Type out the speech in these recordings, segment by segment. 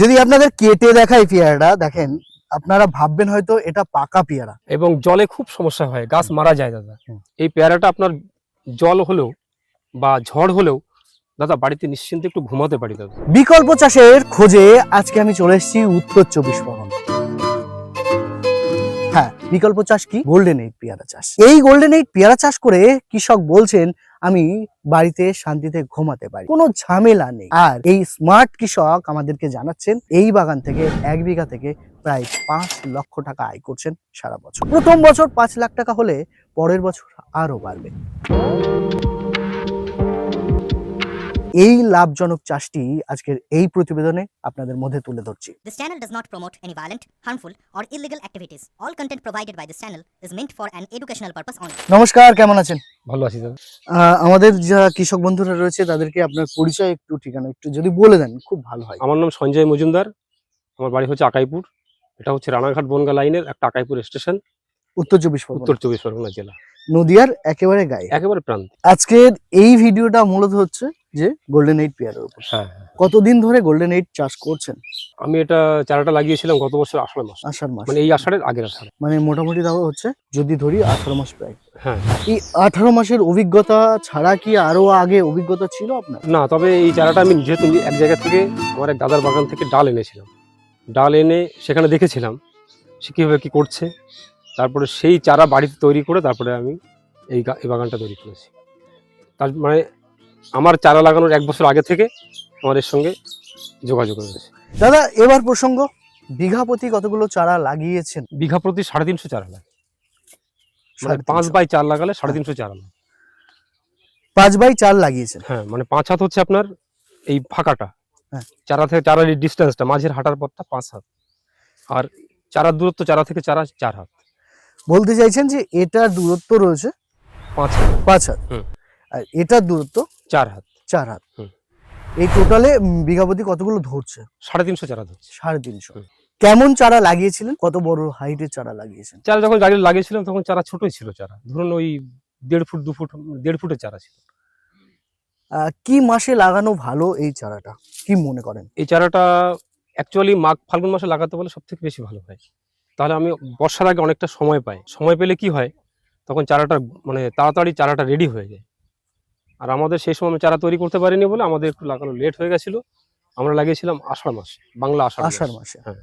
যদি আপনাদের কেটে দেখাই পেয়ারাটা দেখেন আপনারা ভাববেন হয়তো এটা পাকা পেয়ারা। এবং জলে খুব সমস্যা হয় গাছ মারা যায় দাদা। এই পেয়ারাটা আপনার জল হলেও বা ঝড় হলেও দাদা বাড়িতে নিশ্চিন্তে একটু ঘুমাতে পারি দাদা। বিকল্প চাষের খোঁজে আজকে আমি চলে এসেছি উত্তর চব্বিশ পরগনা। হ্যাঁ বিকল্প চাষ কি? গোল্ডেন এইট পেয়ারা চাষ। এই গোল্ডেন এইট পেয়ারা চাষ করে কৃষক বলছেন আমি বাড়িতে শান্তিতে ঘুমাতে পারি। কোনো ঝামেলা নেই। আর এই স্মার্ট কৃষক আমাদেরকে জানাচ্ছেন, এই বাগান থেকে এক বিঘা থেকে প্রায় পাঁচ লক্ষ টাকা আয় করছেন সারা বছর। প্রথম বছর পাঁচ লাখ টাকা হলে পরের বছর আরও বাড়বে। এই লাভজনক চাষটি আজকের এই প্রতিবেদনে আপনাদের মধ্যে তুলে ধরছি। This channel does not promote any violent, harmful, or illegal activities. All content provided by this channel is meant for an educational purpose only. নমস্কার কেমন আছেন? ভালো আছি দাদা আহ, আমাদের যা কৃষক বন্ধুরা রয়েছে তাদেরকে আপনার পরিচয় একটু ঠিকানা একটু যদি বলে দেন খুব ভালো হয়। আমার নাম সঞ্জয় মজুমদার। আমার বাড়ি হচ্ছে আকাইপুর। এটা হচ্ছে রানাঘাট বনগা লাইনের একটা আকাইপুর স্টেশন। উত্তর চব্বিশ উত্তর পরগনা চব্বিশ পরগনা জেলা। নদিয়ার একেবারে গায়ে। একেবারে প্রান্ত। আজকের এই ভিডিওটা মূলত হচ্ছে যে গোল্ডেন এইট পেয়ারের উপর। হ্যাঁ কতদিন ধরে গোল্ডেন এইট চাষ করছেন? আমি এটা চারাটা লাগিয়েছিলাম গত বছর আষাঢ় মাস। আষাঢ় মাস। মানে এই আষাঢ়ের আগের আষাঢ়। মানে মোটামুটি তাও হচ্ছে যদি ধরি আঠারো মাস প্রায়। হ্যাঁ। এই আঠারো মাসের অভিজ্ঞতা ছাড়া কি আরও আগে অভিজ্ঞতা ছিল আপনার? না তবে এই চারাটা আমি যেহেতু এক জায়গা থেকে আমার এক দাদার বাগান থেকে ডাল এনেছিলাম। ডাল এনে সেখানে দেখেছিলাম সে কীভাবে কী করছে। তারপরে সেই চারা বাড়িতে তৈরি করে তারপরে আমি এই এই বাগানটা তৈরি করেছি। তার মানে আমার চারা লাগানোর এক বছর আগে থেকে আমাদের সঙ্গে যোগাযোগ রয়েছে। দাদা এবার প্রসঙ্গ বিঘা প্রতি কতগুলো চারা লাগিয়েছেন? বিঘা প্রতি সাড়ে তিনশো চারা লাগে। মানে পাঁচ বাই চার লাগালে সাড়ে তিনশো চারা লাগে। পাঁচ বাই চার লাগিয়েছেন? হ্যাঁ মানে পাঁচ হাত হচ্ছে আপনার এই ফাঁকাটা। হ্যাঁ। চারা থেকে চারার ডিস্টেন্সটা মাঝের হাঁটার পথটা পাঁচ হাত। আর চারার দূরত্ব চারা থেকে চারা চার হাত। বলতে চাইছেন যে এটার দূরত্ব রয়েছে পাঁচ হাত। পাঁচ হাত। হুম। আর এটার দূরত্ব চার হাত। চার হাত। হুম। এই টোটালে বিঘা প্রতি কতগুলো ধরছে? সাড়ে তিনশো চারা ধরছে। সাড়ে তিনশো। কেমন চারা লাগিয়েছিলেন? কত বড় হাইটের চারা লাগিয়েছেন? চারা যখন লাগিয়েছিলাম তখন চারা ছোটই ছিল চারা। ধরুন ওই দেড় ফুট দু ফুট দেড় ফুটের চারা ছিল। কি মাসে লাগানো ভালো এই চারাটা? কি মনে করেন? এই চারাটা অ্যাকচুয়ালি মাঘ ফাল্গুন মাসে লাগাতে বলে সব থেকে বেশি ভালো হয়। তাহলে আমি বর্ষার আগে অনেকটা সময় পাই। সময় পেলে কি হয়? তখন চারাটা মানে তাড়াতাড়ি চারাটা রেডি হয়ে যায়। আর আমাদের সেই সময় আমি চারা তৈরি করতে পারিনি বলে আমাদের একটু লাগানো লেট হয়ে গেছিল। আমরা লাগিয়েছিলাম আষাঢ় মাস বাংলা আষাঢ় আষাঢ় মাসে। হ্যাঁ।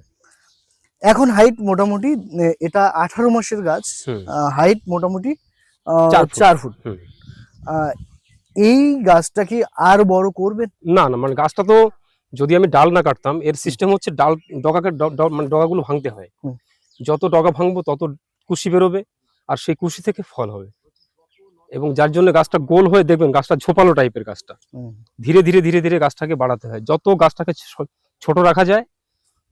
এখন হাইট মোটামুটি এটা আঠারো মাসের গাছ হাইট মোটামুটি চার ফুট। এই গাছটা কি আর বড় করবে? না না মানে গাছটা তো যদি আমি ডাল না কাটতাম এর সিস্টেম হচ্ছে ডাল ডগাকে মানে ডগাগুলো ভাঙতে হয়। যত ডগা ভাঙবো তত কুশি বেরোবে আর সেই কুশি থেকে ফল হবে। এবং যার জন্য গাছটা গোল হয়ে দেখবেন গাছটা ঝোপালো টাইপের গাছটা। ধীরে ধীরে ধীরে ধীরে গাছটাকে বাড়াতে হয়। যত গাছটাকে ছোট রাখা যায়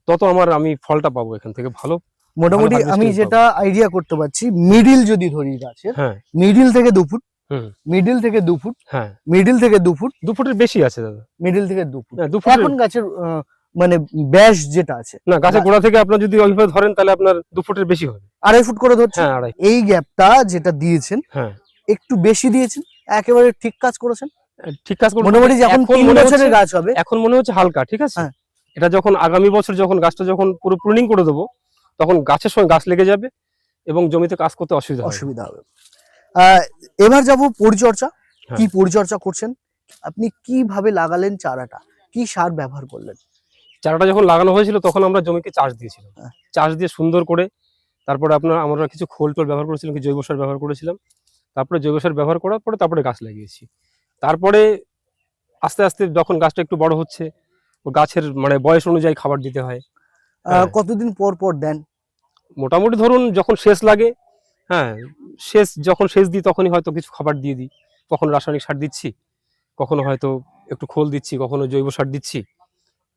তত আমার আমি ফলটা পাবো এখান থেকে ভালো। মোটামুটি আমি যেটা আইডিয়া করতে পারছি মিডিল যদি ধরি গাছের হ্যাঁ। মিডিল থেকে দু ফুট মিডিল থেকে দু ফুট হ্যাঁ। মিডিল থেকে দু ফুট দু ফুটের বেশি আছে দাদা। মিডিল থেকে দু ফুট। হ্যাঁ, দু ফুটের এখন গাছের মানে ব্যাস যেটা আছে। না গাছের গোড়া থেকে আপনার যদি ওইভাবে ধরেন তাহলে আপনার দু ফুটের বেশি হবে। আড়াই ফুট করে ধরছে। হ্যাঁ এই গ্যাপটা যেটা দিয়েছেন হ্যাঁ। একটু বেশি দিয়েছেন একেবারে ঠিক কাজ করেছেন। ঠিক কাজ মোটামুটি এখন তিন বছরের গাছ হবে। এখন মনে হচ্ছে হালকা ঠিক আছে? হ্যাঁ। এটা যখন আগামী বছর যখন গাছটা যখন পুরো প্রুনিং করে দেবো তখন গাছের সঙ্গে গাছ লেগে যাবে এবং জমিতে কাজ করতে অসুবিধা হবে। অসুবিধা হবে। এবার যাব পরিচর্যা। হ্যাঁ। কি পরিচর্যা করছেন? আপনি কীভাবে লাগালেন চারাটা? কি সার ব্যবহার করলেন? চারাটা যখন লাগানো হয়েছিল তখন আমরা জমিকে চাষ দিয়েছিলাম। হ্যাঁ। চাষ দিয়ে সুন্দর করে তারপরে আপনার আমরা কিছু খোল টোল ব্যবহার করেছিলাম জৈব সার ব্যবহার করেছিলাম। তারপরে জৈব সার ব্যবহার করার পরে তারপরে গাছ লাগিয়েছি। তারপরে আস্তে আস্তে যখন গাছটা একটু বড় হচ্ছে গাছের মানে বয়স অনুযায়ী খাবার দিতে হয়। হ্যাঁ। কতদিন পর পর দেন? মোটামুটি ধরুন যখন শেষ লাগে হ্যাঁ শেষ যখন শেষ দিই তখনই হয়তো কিছু খাবার দিয়ে দিই। কখনো রাসায়নিক সার দিচ্ছি কখনো হয়তো একটু খোল দিচ্ছি কখনো জৈব সার দিচ্ছি।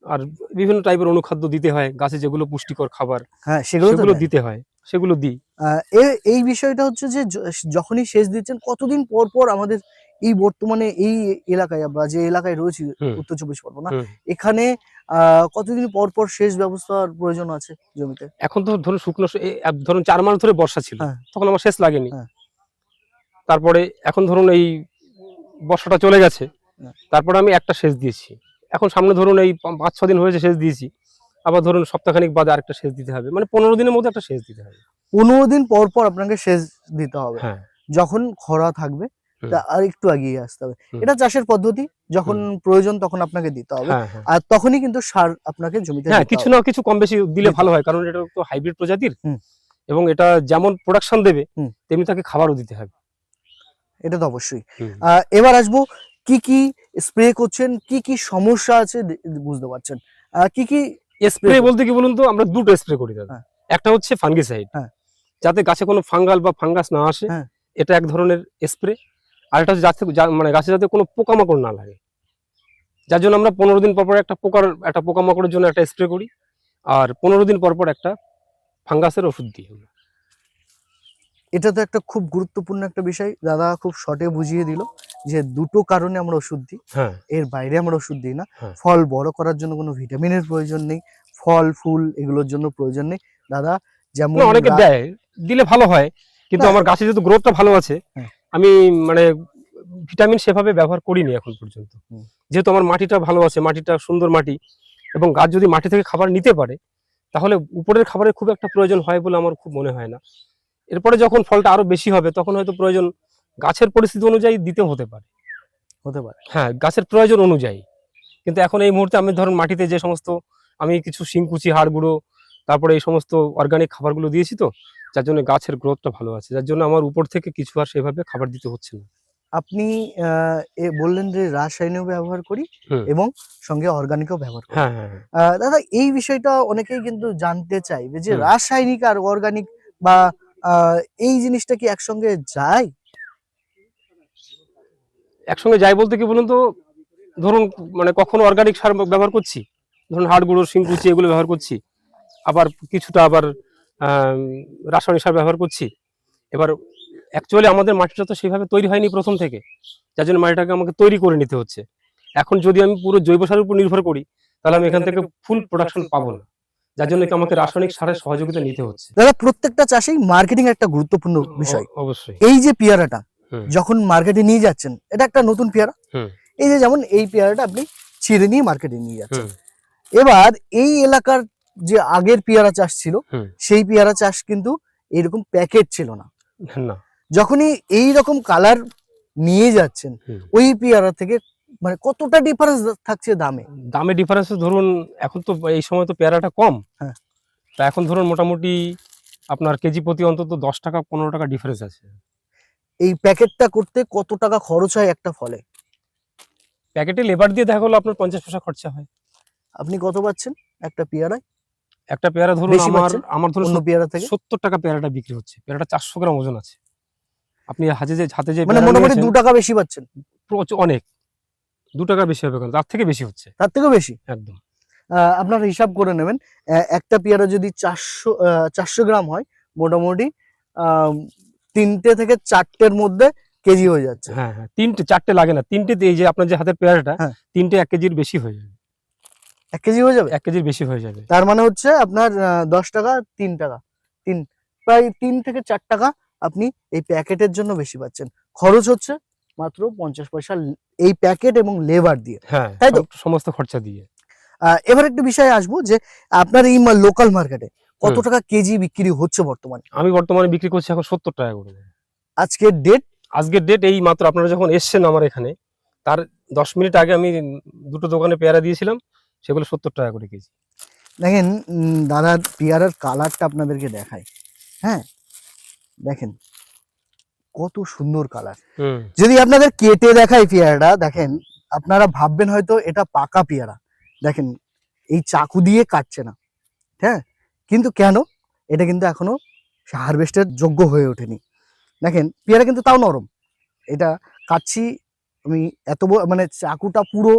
আর বিভিন্ন টাইপের অনুখাদ্য দিতে হয় গাছে যেগুলো পুষ্টিকর খাবার হ্যাঁ সেগুলো। দিতে হয়। সেগুলো দিই। এই বিষয়টা হচ্ছে যে যখনই সেচ দিচ্ছেন কতদিন পর পর আমাদের এই বর্তমানে এই এলাকায় আমরা যে এলাকায় রয়েছি উত্তর চব্বিশ পরগনা এখানে কতদিন পর পর সেচ ব্যবস্থার প্রয়োজন আছে জমিতে? এখন তো ধরুন শুকনো ধরুন চার মাস ধরে বর্ষা ছিল। হ্যাঁ। তখন আমার শেষ লাগেনি। হ্যাঁ। তারপরে এখন ধরুন এই বর্ষাটা চলে গেছে। হ্যাঁ। তারপরে আমি একটা সেচ দিয়েছি। এখন সামনে ধরুন এই পাঁচ ছ দিন হয়েছে সেচ দিয়েছি। আবার ধরুন সপ্তাহখানিক বাদে আরেকটা সেচ দিতে হবে। মানে পনেরো দিনের মধ্যে একটা সেচ দিতে হবে। পনেরো দিন পর পর আপনাকে সেচ দিতে হবে। হ্যাঁ। যখন খরা থাকবে আর একটু এগিয়ে আসতে হবে। এটা চাষের পদ্ধতি যখন প্রয়োজন তখন আপনাকে দিতে হবে। হ্যাঁ হ্যাঁ। আর তখনই কিন্তু সার আপনাকে জমিতে হ্যাঁ কিছু না কিছু কম বেশি দিলে ভালো হয় কারণ এটা তো হাইব্রিড প্রজাতির। এবং এটা যেমন প্রোডাকশন দেবে তেমনি তাকে খাবারও দিতে হবে। এটা তো অবশ্যই। আহ, এবার আসব কি কি স্প্রে করছেন কি কি সমস্যা আছে বুঝতে পারছেন। কি কি স্প্রে বলতে কি বলুন তো আমরা দুটো স্প্রে করি দাদা হ্যাঁ। একটা হচ্ছে ফাঙ্গিসাইড হ্যাঁ। যাতে গাছে কোনো ফাঙ্গাল বা ফাঙ্গাস না আসে হ্যাঁ। এটা এক ধরনের স্প্রে আর এটা হচ্ছে যাতে মানে গাছে যাতে কোনো পোকামাকড় না লাগে যার জন্য আমরা পনেরো দিন পর পর একটা পোকার একটা পোকামাকড়ের জন্য একটা স্প্রে করি আর পনেরো দিন পর পর একটা ফাঙ্গাসের ওষুধ দিই আমরা। এটা তো একটা খুব গুরুত্বপূর্ণ একটা বিষয়। দাদা খুব শর্টে বুঝিয়ে দিল যে দুটো কারণে আমরা ওষুধ দিই হ্যাঁ। এর বাইরে আমরা ওষুধ দিই না। হ্যাঁ। ফল বড় করার জন্য কোনো ভিটামিনের প্রয়োজন নেই ফল ফুল এগুলোর জন্য প্রয়োজন নেই। দাদা যেমন অনেকে দেয় দিলে ভালো হয় কিন্তু আমার গাছে যেহেতু গ্রোথটা ভালো আছে হ্যাঁ। আমি মানে ভিটামিন সেভাবে ব্যবহার করিনি এখন পর্যন্ত। যেহেতু আমার মাটিটা ভালো আছে মাটিটা সুন্দর মাটি এবং গাছ যদি মাটি থেকে খাবার নিতে পারে তাহলে উপরের খাবারের খুব একটা প্রয়োজন হয় বলে আমার খুব মনে হয় না। এরপরে যখন ফলটা আরও বেশি হবে তখন হয়তো প্রয়োজন গাছের পরিস্থিতি অনুযায়ী দিতে হতে পারে। হতে পারে। হ্যাঁ গাছের প্রয়োজন অনুযায়ী। কিন্তু এখন এই মুহূর্তে আমি ধরুন মাটিতে যে সমস্ত আমি কিছু শিংকুচি হাড় গুঁড়ো তারপরে এই সমস্ত অর্গানিক খাবারগুলো দিয়েছি তো যার জন্য গাছের গ্রোথটা ভালো আছে। যার জন্য আমার উপর থেকে কিছু আর সেভাবে খাবার দিতে হচ্ছে না। আপনি বললেন যে রাসায়নিক ব্যবহার করি এবং সঙ্গে অর্গানিকও ব্যবহার করি। হ্যাঁ হ্যাঁ হ্যাঁ। দাদা এই বিষয়টা অনেকেই কিন্তু জানতে চাইবে যে রাসায়নিক আর অর্গানিক বা এই জিনিসটা কি একসঙ্গে যায়? একসঙ্গে যাই বলতে কি বলুন তো? ধরুন মানে কখনো অর্গানিক সার ব্যবহার করছি? ধরুন হাড় গুঁড়ো শিংকুচি এগুলো ব্যবহার করছি। আবার কিছুটা আবার রাসায়নিক সার ব্যবহার করছি। এবার অ্যাকচুয়ালি আমাদের মাটিটা তো সেইভাবে তৈরি হয়নি প্রথম থেকে। যার জন্য মাটিটাকে আমাকে তৈরি করে নিতে হচ্ছে। এখন যদি আমি পুরো জৈব সারের উপর নির্ভর করি তাহলে আমি এখান থেকে ফুল প্রোডাকশন পাবো না। যার জন্য আমাকে রাসায়নিক সারের সহযোগিতা নিতে হচ্ছে? দাদা প্রত্যেকটা চাষেই মার্কেটিং একটা গুরুত্বপূর্ণ বিষয়। অবশ্যই। এই যে পেয়ারাটা যখন মার্কেটে নিয়ে যাচ্ছেন এটা একটা নতুন পেয়ারা। এই যে যেমন এই পেয়ারাটা আপনি ছিঁড়ে নিয়ে মার্কেটে নিয়ে যাচ্ছেন। এবার এই এলাকার যে আগের পেয়ারা চাষ ছিল সেই পেয়ারা চাষ কিন্তু এরকম প্যাকেট ছিল না। না। যখনই এই রকম কালার নিয়ে যাচ্ছেন ওই পেয়ারা থেকে মানে কতটা ডিফারেন্স থাকছে দামে? দামে ডিফারেন্স ধরুন এখন তো এই সময় তো পেয়ারাটা কম। হ্যাঁ। তা এখন ধরুন মোটামুটি আপনার কেজি প্রতি অন্তত দশ টাকা পনেরো টাকা ডিফারেন্স আছে। এই প্যাকেটটা করতে কত টাকা খরচ হয় একটা ফলে? প্যাকেটে লেবার দিয়ে দেখা গেলো আপনার পঞ্চাশ পয়সা খরচা হয়। আপনি কত পাচ্ছেন একটা পেয়ারায়? একটা পেয়ারা ধরুন বেশি আমার পাচ্ছেন? আমার ধরুন অন্য পেয়ারা থেকে? সত্তর টাকা পেয়ারাটা বিক্রি হচ্ছে। পেয়ারাটা চারশো গ্রাম ওজন আছে। আপনি হাতে যে হাতে যে মানে পেয়ারা মোটামুটি নিয়েছেন, দু টাকা বেশি পাচ্ছেন। প্রচুর- অনেক। দু টাকা বেশি হবে তার থেকে বেশি হচ্ছে। তার থেকেও বেশি? একদম। আপনারা হিসাব করে নেবেন। একটা পেয়ারা যদি চারশো চারশো গ্রাম হয় মোটামুটি তিনটে থেকে চারটের মধ্যে কেজি হয়ে যাচ্ছে। হ্যাঁ হ্যাঁ তিনটে চারটে লাগে না। তিনটে এই যে আপনার যে হাতের পেয়ারাটা হ্যাঁ। তিনটে এক কেজির বেশি হয়ে যাবে। এক কেজি হয়ে যাবে? এক কেজির বেশি হয়ে যাবে। তার মানে হচ্ছে আপনার দশ টাকা তিন টাকা। তিন প্রায় তিন থেকে চার টাকা আপনি এই প্যাকেটের জন্য বেশি পাচ্ছেন। খরচ হচ্ছে মাত্র পঞ্চাশ পয়সা এই প্যাকেট এবং লেবার দিয়ে। হ্যাঁ তাই তো? সমস্ত খরচা দিয়ে। এবার একটা বিষয়ে আসব যে আপনার এই লোকাল মার্কেটে কত টাকা কেজি বিক্রি হচ্ছে বর্তমানে? আমি বর্তমানে বিক্রি করছি এখন সত্তর টাকা করে। আজকের ডেট আজকের ডেট এই মাত্র আপনারা যখন এসছেন আমার এখানে তার দশ মিনিট আগে আমি দুটো দোকানে পেয়ারা দিয়েছিলাম সেগুলো সত্তর টাকা করে কেজি। দেখেন দাদার পেয়ারার কালারটা আপনাদেরকে দেখায় হ্যাঁ দেখেন। কত সুন্দর কালার যদি আপনাদের কেটে দেখাই পেয়ারাটা দেখেন আপনারা ভাববেন হয়তো এটা পাকা পেয়ারা। দেখেন এই চাকু দিয়ে কাটছে না। হ্যাঁ? কিন্তু কেন? এটা কিন্তু এখনও হারভেস্টের যোগ্য হয়ে ওঠেনি। দেখেন পেয়ারা কিন্তু তাও নরম। এটা কাটছি আমি এত মানে চাকুটা পুরো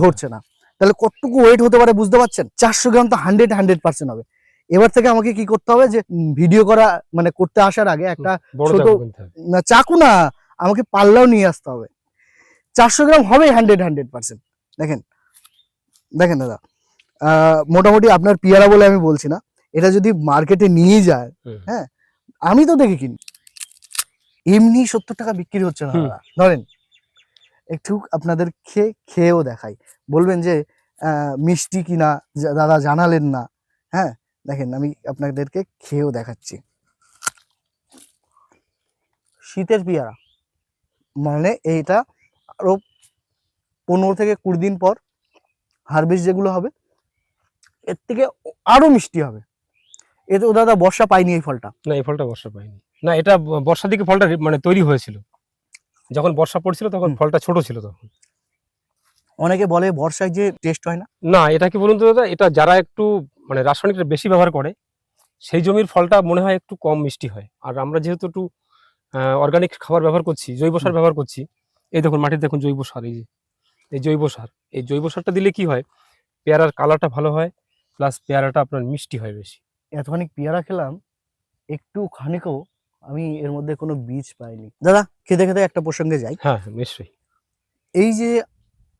ধরছে না তাহলে কতটুকু ওয়েট হতে পারে বুঝতে পারছেন? চারশো গ্রাম তো হান্ড্রেড হান্ড্রেড পার্সেন্ট হবে। এবার থেকে আমাকে কি করতে হবে যে ভিডিও করা মানে করতে আসার আগে একটা ছোট- চাকু না চাকু না আমাকে পাল্লাও নিয়ে আসতে হবে। চারশো গ্রাম হবে হান্ড্রেড হান্ড্রেড পার্সেন্ট দেখেন দেখেন দাদা মোটামুটি আপনার পিয়ারা বলে আমি বলছি না এটা যদি মার্কেটে নিয়ে যায় হ্যাঁ আমি তো দেখে কিনি। এমনি সত্তর টাকা বিক্রি হচ্ছে না ধরেন একটু আপনাদের খেয়ে খেয়েও দেখাই। বলবেন যে আহ, মিষ্টি কিনা দাদা জানালেন না হ্যাঁ দেখেন আমি আপনাদেরকে খেয়েও দেখাচ্ছি। শীতের পেয়ারা। মানে এইটা আরও পনেরো থেকে কুড়ি দিন পর হারভেস্ট যেগুলো হবে এর থেকে আরও মিষ্টি হবে। এ তো দাদা বর্ষা পাইনি এই ফলটা। না এই ফলটা বর্ষা পাইনি না এটা বর্ষার দিকে ফলটা মানে তৈরি হয়েছিল। যখন বর্ষা পড়ছিল তখন ফলটা ছোট ছিল তখন। অনেকে বলে বর্ষায় যে টেস্ট হয় না। না এটা কি বলুন তো দাদা? এটা যারা একটু মানে রাসায়নিকটা বেশি ব্যবহার করে সেই জমির ফলটা মনে হয় একটু কম মিষ্টি হয়। আর আমরা যেহেতু একটু অর্গানিক খাবার ব্যবহার করছি জৈব সার ব্যবহার করছি এই দেখুন মাটিতে দেখুন জৈব সার এই যে এই জৈব সার এই জৈব সারটা দিলে কি হয়? পেয়ারার কালারটা ভালো হয় প্লাস পেয়ারাটা আপনার মিষ্টি হয় বেশি। এতখানি পেয়ারা খেলাম একটু খানিকও আমি এর মধ্যে কোনো বীজ পাইনি। দাদা খেতে খেতে একটা প্রসঙ্গে যাই। হ্যাঁ হ্যাঁ, নিশ্চয়ই। এই যে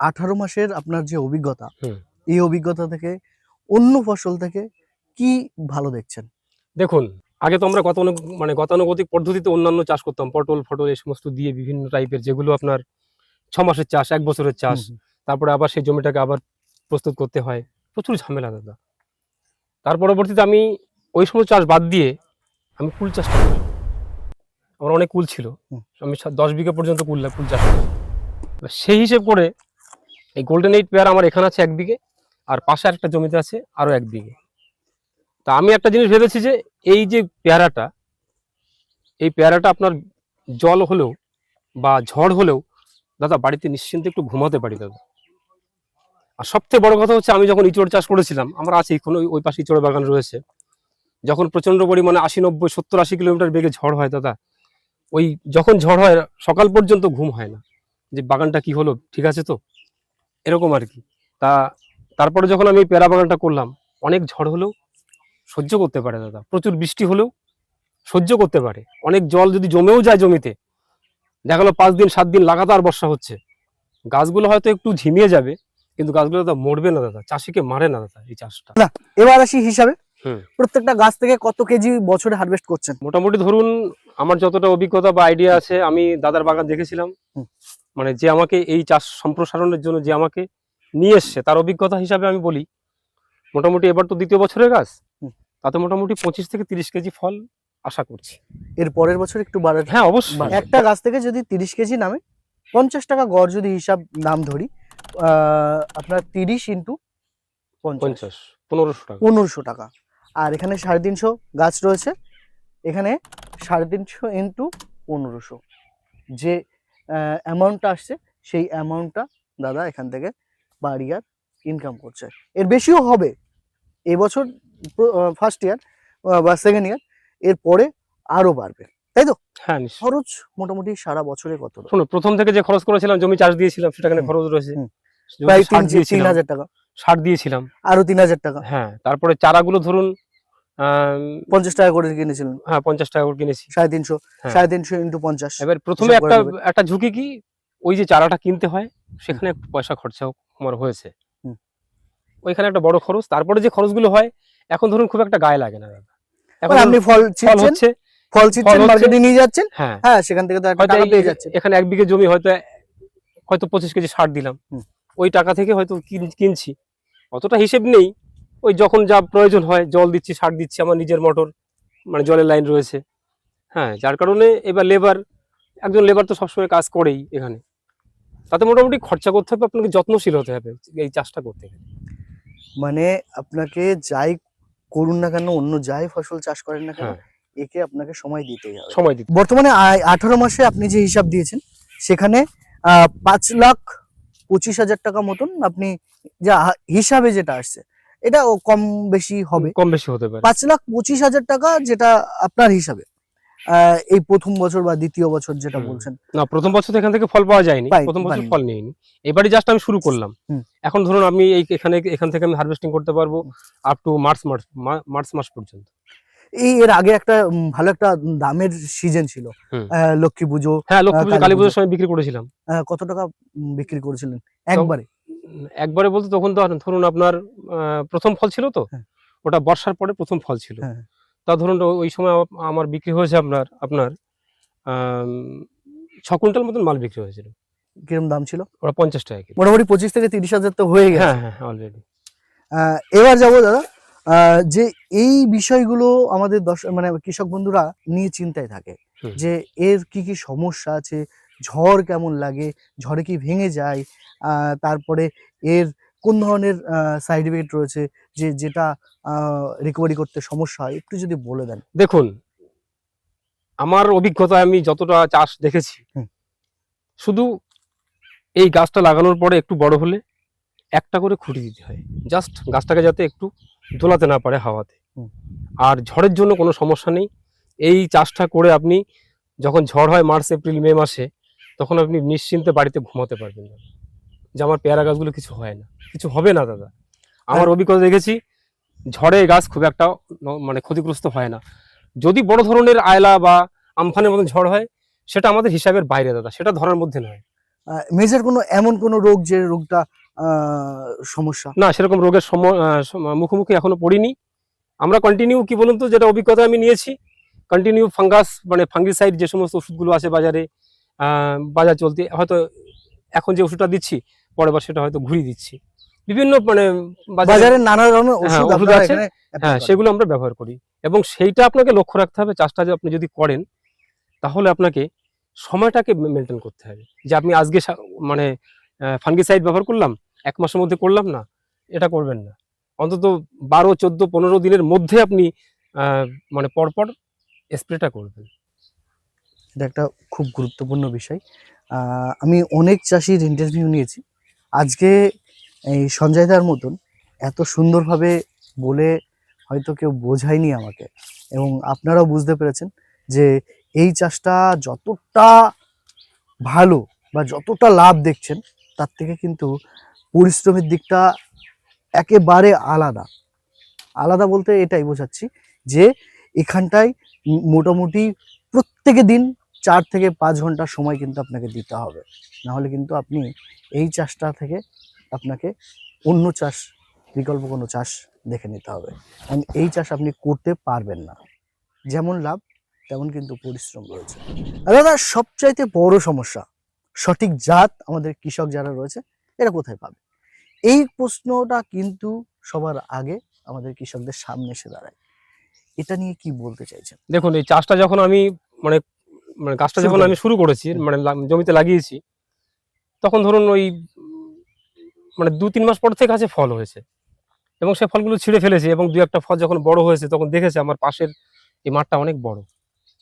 আঠারো মাসের আপনার যে অভিজ্ঞতা এই অভিজ্ঞতা থেকে অন্য ফসল থেকে কি ভালো দেখছেন? দেখুন আগে তো আমরা গতানু মানে গতানুগতিক পদ্ধতিতে অন্যান্য চাষ করতাম। পটল ফটল এই সমস্ত দিয়ে বিভিন্ন টাইপের যেগুলো আপনার ছ মাসের চাষ এক বছরের চাষ তারপরে আবার সেই জমিটাকে আবার প্রস্তুত করতে হয়। প্রচুর ঝামেলা দাদা। তার পরবর্তীতে আমি ওই সমস্ত চাষ বাদ দিয়ে আমি কুল চাষটা করি। আমার অনেক কুল ছিল। আমি দশ বিঘা পর্যন্ত কুল কুল চাষ করি। সেই হিসেব করে এই গোল্ডেন এইট পেয়ার আমার এখানে আছে এক বিঘে। আর পাশে একটা জমিতে আছে আরও এক বিঘে। তা আমি একটা জিনিস ভেবেছি যে এই যে পেয়ারাটা, এই পেয়ারাটা আপনার জল হলেও বা ঝড় হলেও দাদা বাড়িতে নিশ্চিন্তে একটু ঘুমাতে পারি দাদা। আর সবথেকে বড় কথা হচ্ছে আমি যখন ইঁচড় চাষ করেছিলাম, আমার আছে এখন ওই- পাশে ইঁচড় বাগান রয়েছে। যখন প্রচণ্ড পরিমাণে আশি, নব্বই, সত্তর, আশি কিলোমিটার বেগে ঝড় হয় দাদা, ওই যখন ঝড় হয় সকাল পর্যন্ত ঘুম হয় না। যে বাগানটা কি হলো, ঠিক আছে তো? এরকম আর কি। তা তারপরে যখন আমি এই পেয়ারা বাগানটা করলাম অনেক ঝড় হলেও সহ্য করতে পারে দাদা। প্রচুর বৃষ্টি হলেও সহ্য করতে পারে। অনেক জল যদি জমেও যায় জমিতে দেখা গেলো পাঁচ দিন সাত দিন লাগাতার বর্ষা হচ্ছে। গাছগুলো হয়তো একটু ঝিমিয়ে যাবে কিন্তু গাছগুলো দাদা মরবে না দাদা। চাষিকে মারে না দাদা এই চাষটা। এবার আসি হিসাবে। প্রত্যেকটা গাছ থেকে কত কেজি বছরে হারভেস্ট করছেন? মোটামুটি ধরুন আমার যতটা অভিজ্ঞতা বা আইডিয়া আছে আমি দাদার বাগান দেখেছিলাম। মানে যে আমাকে এই চাষ সম্প্রসারণের জন্য যে আমাকে নিয়ে এসছে তার অভিজ্ঞতা হিসাবে আমি বলি। মোটামুটি এবার তো দ্বিতীয় বছরের গাছ। তাতে মোটামুটি পঁচিশ থেকে তিরিশ কেজি ফল আশা করছি। এর পরের বছর একটু বাড়ার হ্যাঁ অবশ্যই। একটা গাছ থেকে যদি তিরিশ কেজি নামে পঞ্চাশ টাকা গড় যদি হিসাব নাম ধরি আপনার তিরিশ ইন্টু পঞ্চাশ। পনেরোশো টাকা। পনেরোশো টাকা। আর এখানে সাড়ে তিনশো গাছ রয়েছে। এখানে সাড়ে তিনশো ইন্টু পনেরোশো। যে অ্যামাউন্টটা আসছে সেই অ্যামাউন্টটা দাদা এখান থেকে পার ইয়ার ইনকাম করছে। এর বেশিও হবে এবছর ফার্স্ট ইয়ার বা সেকেন্ড ইয়ার এর পরে আরও বাড়বে। তাই তো? হ্যাঁ খরচ মোটামুটি সারা বছরে কত? শোনো প্রথম থেকে যে খরচ করেছিলাম জমি চাষ দিয়েছিলাম সেটা এখানে হুম। খরচ রয়েছে। প্রায় তিন হাজার টাকা। সার দিয়েছিলাম। আরও তিন হাজার টাকা। হ্যাঁ তারপরে চারাগুলো ধরুন পঞ্চাশ টাকা করে কিনেছিলেন। হ্যাঁ পঞ্চাশ টাকা করে কিনেছি। সাড়ে তিনশো হ্যাঁ। সাড়ে তিনশো ইন্টু পঞ্চাশ। এবার প্রথমে একটা একটা ঝুঁকি কি? ওই যে চারাটা কিনতে হয় সেখানে একটু পয়সা খরচা আমার হয়েছে। ওইখানে একটা বড় খরচ তারপরে যে খরচগুলো হয় এখন ধরুন খুব একটা গায়ে লাগে না দাদা। এখন আপনি ফল ফল হচ্ছে ফল ছিটছেন মার্কেটে নিয়ে যাচ্ছেন? হ্যাঁ। হ্যাঁ সেখান থেকে তো একটা টাকা পেয়ে যাচ্ছেন। এখানে এক বিঘে জমি হয়তো হয়তো পঁচিশ কেজি সার দিলাম। ওই টাকা থেকে হয়তো কিন- কিনছি। অতটা হিসেব নেই। ওই যখন যা প্রয়োজন হয় জল দিচ্ছি সার দিচ্ছি আমার নিজের মোটর মানে জলের লাইন রয়েছে। হ্যাঁ যার কারণে এবার লেবার একজন লেবার তো সবসময় কাজ করেই এখানে। তাতে মোটামুটি খরচা করতে হবে আপনাকে যত্নশীল হতে হবে এই চাষটা করতে গেলে। মানে আপনাকে যাই করুন না কেন অন্য যাই ফসল চাষ করেন না কেন হ্যাঁ। একে আপনাকে সময় দিতেই হবে। সময় দিতে বর্তমানে আঠারো মাসে আপনি যে হিসাব দিয়েছেন সেখানে আহ, পাঁচ লাখ পঁচিশ হাজার টাকা মতন আপনি যা হিসাবে যেটা আসছে এটা কম বেশি হবে। কম বেশি হতে পারে। পাঁচ লাখ পঁচিশ হাজার টাকা যেটা আপনার হিসাবে। এই প্রথম বছর বা দ্বিতীয় বছর যেটা বলছেন। না প্রথম বছর তো এখান থেকে ফল পাওয়া যায়নি। প্রথম বছর ফল নিইনি এবারে জাস্ট আমি শুরু করলাম। এখন ধরুন আমি এই এখানে এখান থেকে আমি হারভেস্টিং করতে পারব আপ টু মার্চ মাস মা- মার্চ মাস পর্যন্ত। এই এর আগে একটা ভালো একটা দামের সিজন ছিল। লক্ষ্মী পুজো হ্যাঁ লক্ষ্মী পুজো কালী পুজোর সময় বিক্রি করেছিলাম। কত টাকা বিক্রি করেছিলেন? একবারে? একবারে বলতে তখন তো ধরুন আপনার প্রথম ফল ছিল তো? হ্যাঁ। ওটা বর্ষার পরে প্রথম ফল ছিল। হ্যাঁ। তা ধরুন ওই সময় আমার বিক্রি হয়েছে আপনার আপনার ছ কুইন্টাল মতন মাল বিক্রি হয়েছিল। কিরম দাম ছিল? ওরা পঞ্চাশ টাকা মোটামুটি পঁচিশ থেকে তিরিশ হাজার তো হয়ে গেছে। হ্যাঁ হ্যাঁ অলরেডি এবার যাব দাদা যে এই বিষয়গুলো আমাদের দর্শক মানে কৃষক বন্ধুরা নিয়ে চিন্তায় থাকে যে এর কি কি সমস্যা আছে ঝড় কেমন লাগে ঝড়ে কি ভেঙে যায় তারপরে এর কোন ধরনের সাইড এফেক্ট রয়েছে যে যেটা রিকভারি করতে সমস্যা হয়? একটু যদি বলে দেন। দেখুন আমার অভিজ্ঞতায় আমি যতটা চাষ দেখেছি শুধু এই গাছটা লাগানোর পরে একটু বড় হলে একটা করে খুঁটি দিতে হয়। জাস্ট গাছটাকে যাতে একটু দোলাতে না পারে হাওয়াতে। আর ঝড়ের জন্য কোনো সমস্যা নেই। এই চাষটা করে আপনি যখন ঝড় হয় মার্চ এপ্রিল মে মাসে তখন আপনি নিশ্চিন্তে বাড়িতে ঘুমাতে পারবেন না। যে আমার পেয়ারা গাছগুলো কিছু হয় না। কিছু হবে না দাদা। আমার অভিজ্ঞতা দেখেছি ঝড়ে গাছ খুব একটা মানে ক্ষতিগ্রস্ত হয় না। যদি বড় ধরনের আয়লা বা আমফানের মতন ঝড় হয় সেটা আমাদের হিসাবের বাইরে দাদা। সেটা ধরার মধ্যে নয়। মেজর কোনো এমন কোনো রোগ যে রোগটা সমস্যা? না সেরকম রোগের মুখোমুখি এখনও পড়িনি। আমরা কন্টিনিউ কি বলুন তো যেটা অভিজ্ঞতা আমি নিয়েছি। কন্টিনিউ ফাঙ্গাস মানে ফাঙ্গিসাইড যে সমস্ত ওষুধগুলো আছে বাজারে বাজার চলতে হয়তো এখন যে ওষুধটা দিচ্ছি পরের বার সেটা হয়তো ঘুরিয়ে দিচ্ছি। বিভিন্ন মানে বাজারে নানা ধরনের হ্যাঁ, ওষুধ আছে। হ্যাঁ সেগুলো আমরা ব্যবহার করি। এবং সেইটা আপনাকে লক্ষ্য রাখতে হবে চাষটা যে আপনি যদি করেন তাহলে আপনাকে সময়টাকে মেনটেন করতে হবে। যে আপনি আজকে মানে ফাঙ্গিসাইড ব্যবহার করলাম এক মাসের মধ্যে করলাম না এটা করবেন না। অন্তত বারো চোদ্দ পনেরো দিনের মধ্যে আপনি মানে পরপর স্প্রেটা করবেন। এটা একটা খুব গুরুত্বপূর্ণ বিষয়। আহ, আমি অনেক চাষির ইন্টারভিউ নিয়েছি। আজকে এই সঞ্জয়দার মতন এত সুন্দরভাবে বলে হয়তো কেউ বোঝায়নি আমাকে। এবং আপনারাও বুঝতে পেরেছেন যে এই চাষটা যতটা ভালো বা যতটা লাভ দেখছেন, তার থেকে কিন্তু পরিশ্রমের দিকটা একেবারে আলাদা। আলাদা বলতে এটাই বোঝাচ্ছি যে এখানটায় মোটামুটি প্রত্যেকে দিন চার থেকে পাঁচ ঘণ্টা সময় কিন্তু আপনাকে দিতে হবে। নাহলে কিন্তু আপনি এই চাষটা থেকে আপনাকে অন্য চাষ, বিকল্প কোনো চাষ দেখে নিতে হবে। কারণ এই চাষ আপনি করতে পারবেন না। যেমন লাভ, তেমন কিন্তু পরিশ্রম রয়েছে। দাদা, সবচাইতে বড় সমস্যা, সঠিক জাত আমাদের কৃষক যারা রয়েছে, এরা কোথায় পাবে? এই প্রশ্নটা কিন্তু সবার আগে আমাদের কৃষকদের সামনে এসে দাঁড়ায়। এটা নিয়ে কি বলতে চাইছেন? দেখুন, এই চাষটা যখন আমি মানে মানে গাছটা যখন আমি শুরু করেছি মানে জমিতে লাগিয়েছি তখন ধরুন ওই মানে দু তিন মাস পর থেকে আছে ফল হয়েছে। এবং সে ফলগুলো ছিঁড়ে ফেলেছে এবং দু একটা ফল যখন বড় হয়েছে তখন দেখেছে আমার পাশের এই মাঠটা অনেক বড়।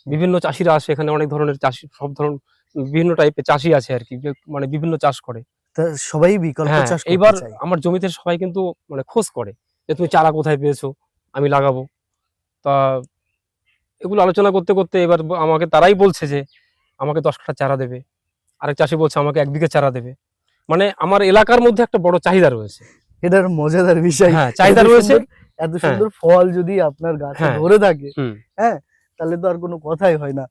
বিভিন্ন চাষিরা আসে এখানে অনেক ধরনের চাষি সব ধরনের বিভিন্ন টাইপের চাষি আছে আর কি মানে বিভিন্ন চাষ করে। সবাই বিকল্প হ্যাঁ চাষ এইবার আমার জমিতে সবাই কিন্তু মানে খোঁজ করে যে তুমি চারা কোথায় পেয়েছ আমি লাগাবো। তা এগুলো আলোচনা করতে করতে এবার আমাকে তারাই বলছে যে আমাকে দশ কাঠা চারা দেবে। আরেক চাষি বলছে আমাকে এক বিঘে চারা দেবে। মানে আমার এলাকার মধ্যে একটা বড় চাহিদা রয়েছে। এটার মজাদার বিষয়। হ্যাঁ চাহিদা রয়েছে। এত সুন্দর ফল যদি আপনার গাছে হ্যাঁ। ধরে থাকে হুম। তাহলে তো আর কোনো কথাই হয় না।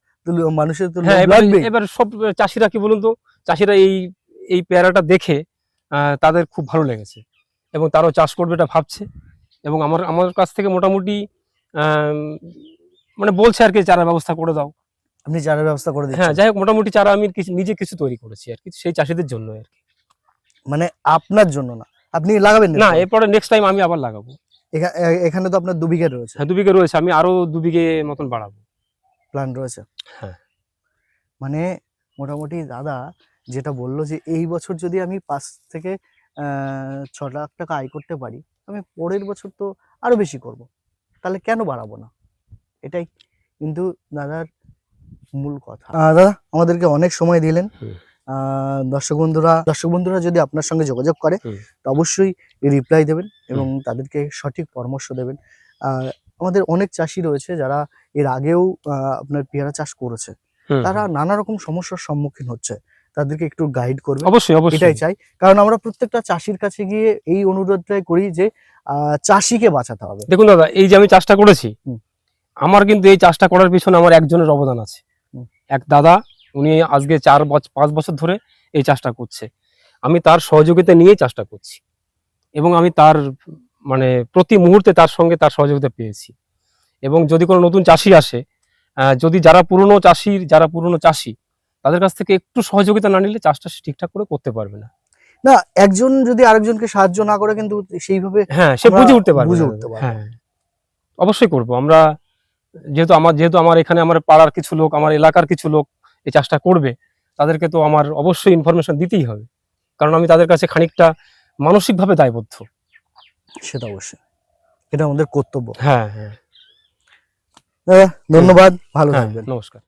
মানুষের তো হ্যাঁ এবার লাগবে এবার সব চাষিরা কি বলুন তো? চাষিরা এই এই পেয়ারাটা দেখে আহ, তাদের খুব ভালো লেগেছে। এবং তারাও চাষ করবে এটা ভাবছে। এবং আমার আমার কাছ থেকে মোটামুটি মানে বলছে আর কি চারা ব্যবস্থা করে দাও। আপনি চারা ব্যবস্থা করে হ্যাঁ যাই হোক মোটামুটি চারা আমি কিছু- নিজে কিছু তৈরি করেছি আর কি সেই চাষিদের জন্য আর কি। মানে আপনার জন্য না? আপনি লাগাবেন না এরপরে? নেক্সট টাইম আমি আবার লাগাবো। এখানে তো আপনার দু বিঘা রয়েছে। হ্যাঁ দু বিঘে রয়েছে আমি আরও দু বিঘে মতন বাড়াবো। প্ল্যান রয়েছে? হ্যাঁ। মানে মোটামুটি দাদা যেটা বলল যে এই বছর যদি আমি পাঁচ থেকে ছ লাখ টাকা আয় করতে পারি আমি পরের বছর তো আরও বেশি করব। তাহলে কেন বাড়াবো না? এটাই কিন্তু দাদার মূল কথা। দাদা আমাদেরকে অনেক সময় দিলেন। আহ, দর্শক বন্ধুরা দর্শক বন্ধুরা যদি আপনার সঙ্গে যোগাযোগ করে তো অবশ্যই রিপ্লাই দেবেন এবং তাদেরকে সঠিক পরামর্শ দেবেন। আমাদের অনেক চাষি রয়েছে যারা এর আগেও আপনার পেয়ারা চাষ করেছে। তারা। নানা রকম সমস্যার সম্মুখীন হচ্ছে। তাদেরকে একটু গাইড করবে অবশ্যই অবশ্যই। এটাই চাই। কারণ আমরা প্রত্যেকটা চাষির কাছে গিয়ে এই অনুরোধটাই করি যে আহ, চাষিকে বাঁচাতে হবে। দেখুন দাদা এই যে আমি চাষটা করেছি। আমার কিন্তু এই চাষটা করার পিছনে আমার একজনের অবদান আছে। এক দাদা উনি আজকে চার বছর পাঁচ বছর ধরে এই চাষটা করছে। আমি তার সহযোগিতা নিয়েই চাষটা করছি এবং আমি তার মানে প্রতি মুহূর্তে তার সঙ্গে তার সহযোগিতা পেয়েছি। এবং যদি কোনো নতুন চাষি আসে যদি যারা পুরনো চাষির যারা পুরনো চাষি তাদের কাছ থেকে একটু সহযোগিতা না নিলে চাষটা ঠিকঠাক করে করতে পারবে না। না একজন যদি আরেকজনকে সাহায্য না করে কিন্তু সেইভাবে হ্যাঁ সে বুঝে উঠতে পারবে বুঝে উঠতে পারব। হ্যাঁ অবশ্যই করব। আমরা যেহেতু আমার যেহেতু আমার এখানে আমার পাড়ার কিছু লোক আমার এলাকার কিছু লোক এই চাষটা করবে তাদেরকে তো আমার অবশ্যই ইনফরমেশন দিতেই হবে। কারণ আমি তাদের কাছে খানিকটা মানসিকভাবে দায়বদ্ধ। সেটা অবশ্যই। এটা আমাদের কর্তব্য। হ্যাঁ হ্যাঁ। ধন্যবাদ। ভালো হ্যাঁ থাকবেন নমস্কার।